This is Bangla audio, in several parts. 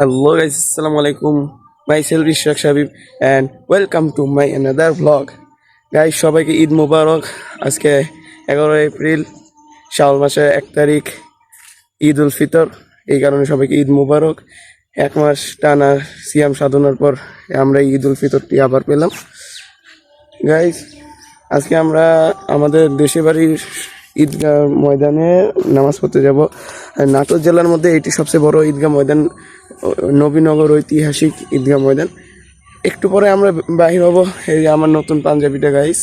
Hello guys, Assalamu alaikum. Myself Ishaq Shabib and welcome to my another vlog. Guys সবাইকে ঈদ মুবারক। আজকে এগারো এপ্রিল শাওয়াল মাসের এক তারিখ ঈদ উল ফিতর। এই কারণে সবাইকে ঈদ মুবারক। এক মাস টানা সিয়াম সাধনার পর আমরা ঈদ উল ফিতরটি আবার পেলাম। গাইস আজকে আমরা আমাদের দেশে বাড়ির ঈদগাহ ময়দানে নামাজ পড়তে যাব। নাটোর জেলার মধ্যে এটি সবচেয়ে বড় ঈদগাহ ময়দান নবীনগর ঐতিহাসিক ঈদগাহ ময়দান। একটু পরে আমরা বাহির হব। এই আমার নতুন পাঞ্জাবিটা গাইস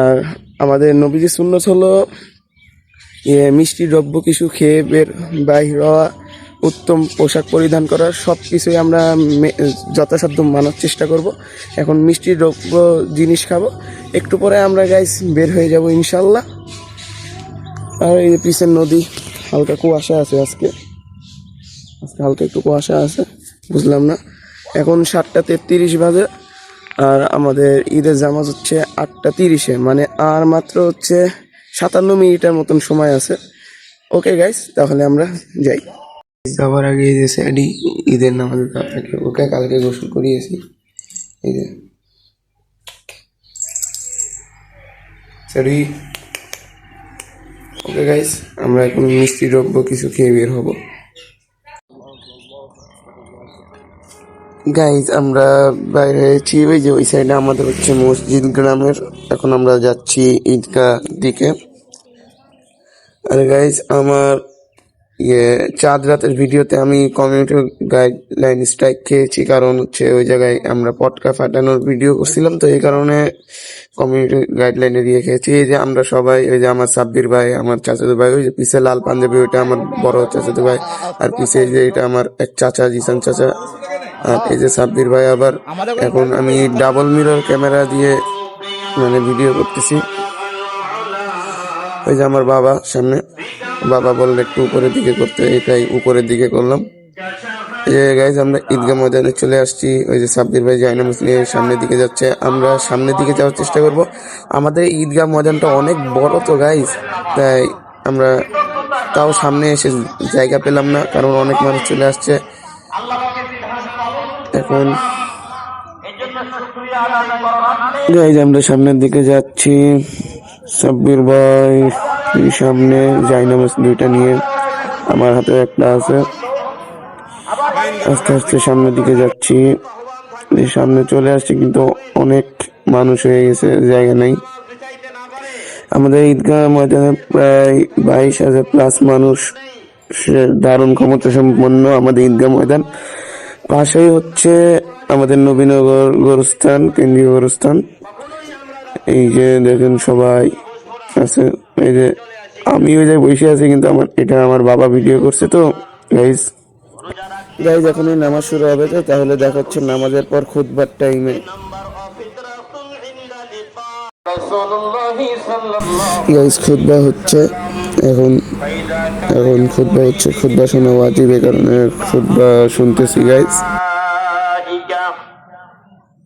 আর আমাদের নবীজি সুন্নত হলো মিষ্টি দ্রব্য কিছু খেয়ে বের, বাহির হওয়া, উত্তম পোশাক পরিধান করা সব কিছুই আমরা যথাসাধ্য মানার চেষ্টা করব। এখন মিষ্টি দ্রব্য জিনিস খাব। একটু পরে আমরা গাইস বের হয়ে যাব ইনশাল্লাহ আর এই যে পিছের নদী, হালকা কুয়াশা আছে আজকে। হালকা একটু কুয়াশা আছে, বুঝলাম না। এখন সাতটা তেত্রিশ বাজে, আর আমাদের ঈদের জামাজ হচ্ছে আটটা তিরিশে মানে আর মাত্র হচ্ছে সাতান্ন মিনিটের মতন সময় আছে। ওকে গাইস তাহলে আমরা যাই। যাওয়ার আগে এই যে স্যাডি ঈদের নামাজ ওকে কালকে গোসল করিয়েছি। এই যে। স্যাডি ওকে গাইস আমরা এখন মিষ্টি দ্রব্য কিছু খেয়ে বের হব। গাইজ আমরা বাইরে হয়েছি ওই যে ওই সাইডে আমাদের হচ্ছে মসজিদ গ্রামের। এখন আমরা যাচ্ছি ঈদগাহ দিকে। আর গাইজ আমার ইয়ে চাঁদ রাতের ভিডিওতে আমি কমিউনিটি গাইডলাইন স্ট্রাইক খেয়েছি। কারণ হচ্ছে ওই জায়গায় আমরা পটকা ফাটানোর ভিডিও করছিলাম। তো এই কারণে কমিউনিটি গাইডলাইনে দিয়ে খেয়েছি। এই যে আমরা সবাই ওই যে আমার সাব্বির ভাই, আমার চাচাতো ভাই, ওই যে পিছে লাল পাঞ্জাবি, ওইটা আমার বড় চাচাতো ভাই। আর এই যে এটা আমার এক চাচা, জিসান চাচা। আর এই যে সাব্বির ভাই আবার এখন আমি ডাবল মিরর ক্যামেরা দিয়ে মানে ভিডিও করতেছি। ওই যে আমার বাবা সামনে। বাবা বললে একটু উপরের দিকে করতে এটাই উপরের দিকে করলাম। এই যে গাইজ আমরা ঈদগাহ ময়দানে চলে আসছি। ওই যে সাব্বির ভাই জাইনা মুসলিম সামনের দিকে যাচ্ছে। আমরা সামনের দিকে যাওয়ার চেষ্টা করব। আমাদের ঈদগাহ ময়দানটা অনেক বড় তো গাইজ তাই আমরা তাও সামনে এসে জায়গা পেলাম না কারণ অনেক মানুষ চলে আসছে। এখন গাইজ আমরা সামনের দিকে যাচ্ছি। সাব্বির ভাই সামনে জাইনামাজ দুইটা নিয়ে আমার হাতে একটা আছে। আস্তে আস্তে সামনের দিকে যাচ্ছি। সামনে চলে আসছি কিন্তু অনেক মানুষ হয়ে গেছে, জায়গা নেই। আমাদের ঈদগাহ ময়দানে প্রায় বাইশ হাজার প্লাস মানুষ দারুণ ক্ষমতা সম্পন্ন আমাদের ঈদগাহ ময়দান। পাশেই হচ্ছে আমাদের নবীনগর গোরস্থান কেন্দ্রীয় গোরস্থান। এই যে দেখেন সবাই আছে, এই যে আমি ওই জায়গায় বসে আছি, কিন্তু আমার, এটা আমার বাবা ভিডিও করছে তো গাইজ গাইজ এখনই নামাজ শুরু হবে তো, তাহলে দেখা হচ্ছে নামাজের পর খুদবার টাইমে গাইজ খুদবা হচ্ছে এখন এখন খুদবা হচ্ছে খুদবা শোনা ওয়াজিব এই কারণে খুদবা শুনতেছি গাইজ الملائكة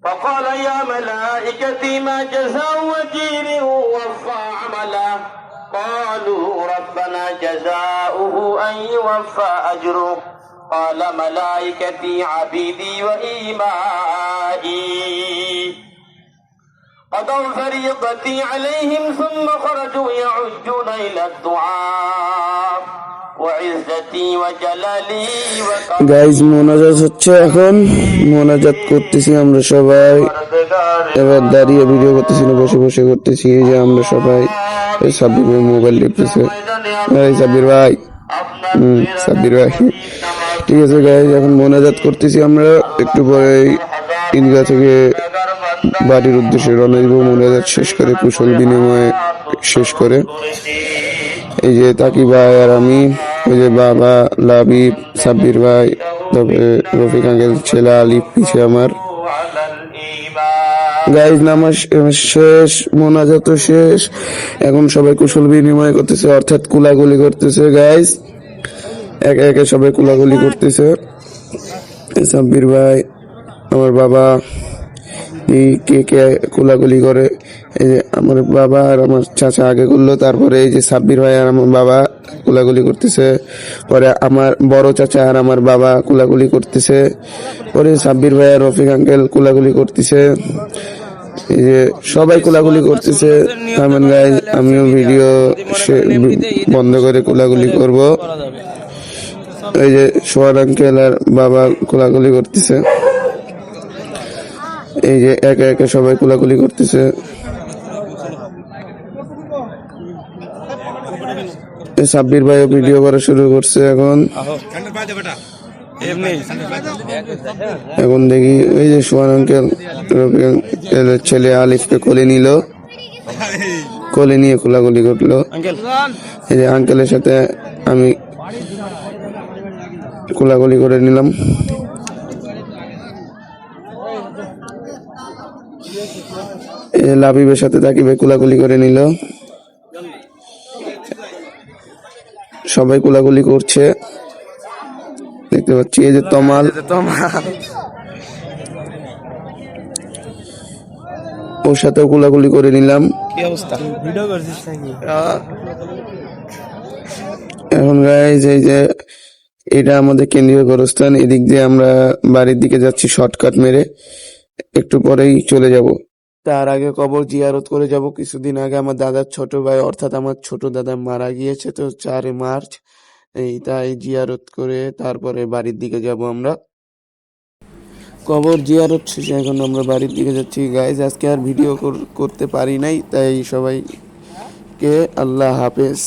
فقال يا ملائكتي ما جزاء وزير وفى عملا قالوا ربنا جزاؤه أن يوفى أجره قال ملائكتي عبيدي وإيمائي قضوا فريضتي عليهم ثم خرجوا يعجون إلى الدعاء وعزتي وجلالي وكرمي গাইজ মোনাজাত হচ্ছে এখন মোনাজাত করতেছি আমরা সবাই এবার দাঁড়িয়ে ভিডিও করতেছি না বসে বসে করতেছি এই যে আমরা সবাই এই সাব্বির ভাই মোবাইল টিপতেছে এই সাব্বির ভাই হুম সাব্বির ভাই ঠিক আছে গাইজ এখন মোনাজাত করতেছি আমরা একটু পরে ঈদগাহ থেকে বাড়ির উদ্দেশ্যে রওনা মোনাজাত শেষ করে কুশল বিনিময়ে শেষ করে। এই যে তাকি ভাই আর আমি, ওই যে বাবা, লাবিব, সাব্বির ভাই তবে রফিক আঙ্কেল, ছেলে, আলিফ পিছিয়ে আমার। গাইজ নামাজ শেষ, মোনাজাত শেষ। এখন সবাই কুশল বিনিময় করতেছে, অর্থাৎ কুলাগুলি করতেছে গাইজ একে একে সবাই কুলাগুলি করতেছে। সাব্বির ভাই, আমার বাবা। কে কে কোলাগুলি করে, এই যে আমার বাবা আর আমার চাচা আগে করল, তারপরে এই যে সাব্বির ভাই আর আমার বাবা কোলাগুলি করতেছে, পরে আমার বড় চাচা আর আমার বাবা কোলাগুলি করতেছে, পরে সাব্বির ভাই আর রফিক আঙ্কেল কোলাগুলি করতেছে, এই যে সবাই কোলাগুলি করতেছে, আমান গাইজ আমিও ভিডিও বন্ধ করে কোলাগুলি করব। এই যে সোহান আঙ্কেল আর বাবা কোলাগুলি করতেছে। এই যে একে একে সবাই কোলাকুলি করতেছে। এই সাব্বির ভাইও ভিডিও করা শুরু করছে এখন। এখন দেখি ওই যে সোহান আঙ্কেল ছেলে আলিফকে কোলে নিল। কোলে নিয়ে কোলাগুলি করল। এই যে আঙ্কেলের সাথে আমি কোলাগুলি করে নিলাম। লাবিবের সাথে তাকিবে কুলাকুলি করে নিল। সবাই কুলাকুলি করছে। দেখতে পাচ্ছি এই যে তমাল। ওর সাথেও কুলাকুলি করে নিলাম। এখন গাইজ এই যে এটা আমাদের কেন্দ্রীয় গোরস্থান। এদিক দিয়ে আমরা বাড়ির দিকে যাচ্ছি শর্টকাট মেরে। একটু পরেই চলে যাব। তার আগে কবর জিয়ারত করে যাব। কিছুদিন আগে আমার দাদার ছোট ভাই, অর্থাৎ আমার ছোট দাদা মারা গিয়েছে, তো চারে মার্চ, এই তাই জিয়ারত করে তারপরে বাড়ির দিকে যাব আমরা। কবর জিয়ারত শেষে এখন আমরা বাড়ির দিকে যাচ্ছি। গাইজ আজকে আর ভিডিও করতে পারি নাই, তাই সবাইকে আল্লাহ হাফেজ।